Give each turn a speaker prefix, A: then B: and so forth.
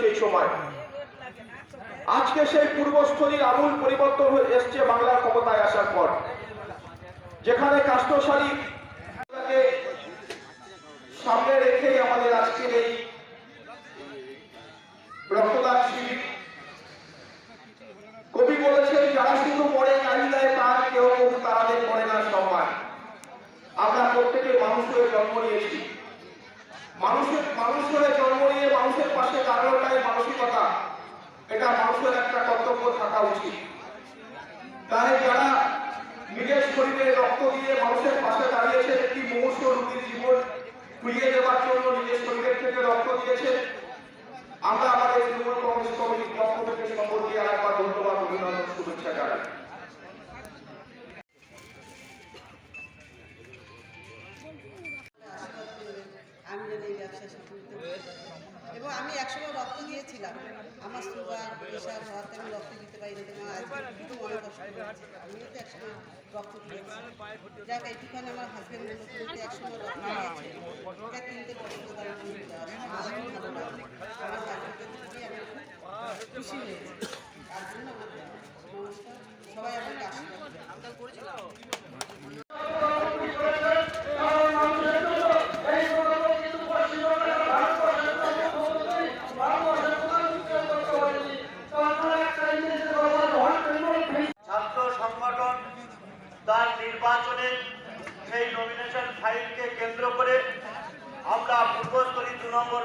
A: সেই সময়। আজকে সেই পূর্বস্থলীর আমূল পরিবর্তন হয়ে এসছে বাংলার ক্ষমতায় আসার পর। যেখানে কাষ্টসারী সামনে রেখেই আমাদের আজকের এই রক্তদান শিবির। কবি বলেছেন, যারা শুধু পড়ে চাহিদায় তার কেউ কবু তাহাদের পড়ে না সম্মান। আমরা প্রত্যেকে মানুষ হয়ে জন্ম নিয়েছি। মানুষের মানুষ হয়ে জন্ম নিয়ে মানুষের পাশে দাঁড়ানোটাই মানসিকতা। এটা মানুষের একটা কর্তব্য থাকা উচিত। তাই যারা নিজের শরীরে রক্ত দিয়ে মানুষের পাশে দাঁড়িয়েছে, একটি মুহূর্ত রোগীর জীবন ফিরিয়ে দেওয়ার জন্য নিজের শরীরের থেকে রক্ত দিয়েছে, আমরা আমাদের তৃণমূল কংগ্রেস কমিটির পক্ষ থেকে সম্পর্কে আরেকবার ধন্যবাদ, অভিনন্দন, শুভেচ্ছা
B: ব্যবসা করতে এবং আমি একসময় রক্ত দিয়েছিলাম। আমার সুগার প্রেশার হওয়াতে আমি রক্ত দিতে পারি না তোমার আজকে কিন্তু মনে কষ্ট হচ্ছে আমিও তো একসময় রক্ত দিয়েছি। যাক একটুখানি আমার হাজব্যান্ড বলল তুমি তো একসময় রক্ত দিয়েছে। এটা কিনতে পছন্দ করে আমি খুশি হয়েছি। তার জন্য আমার সবাই আমাকে আশীর্বাদ
C: তার নির্বাচনে সেই নমিনেশন ফাইলকে কেন্দ্র করে আমরা পূর্বস্থলী দু নম্বর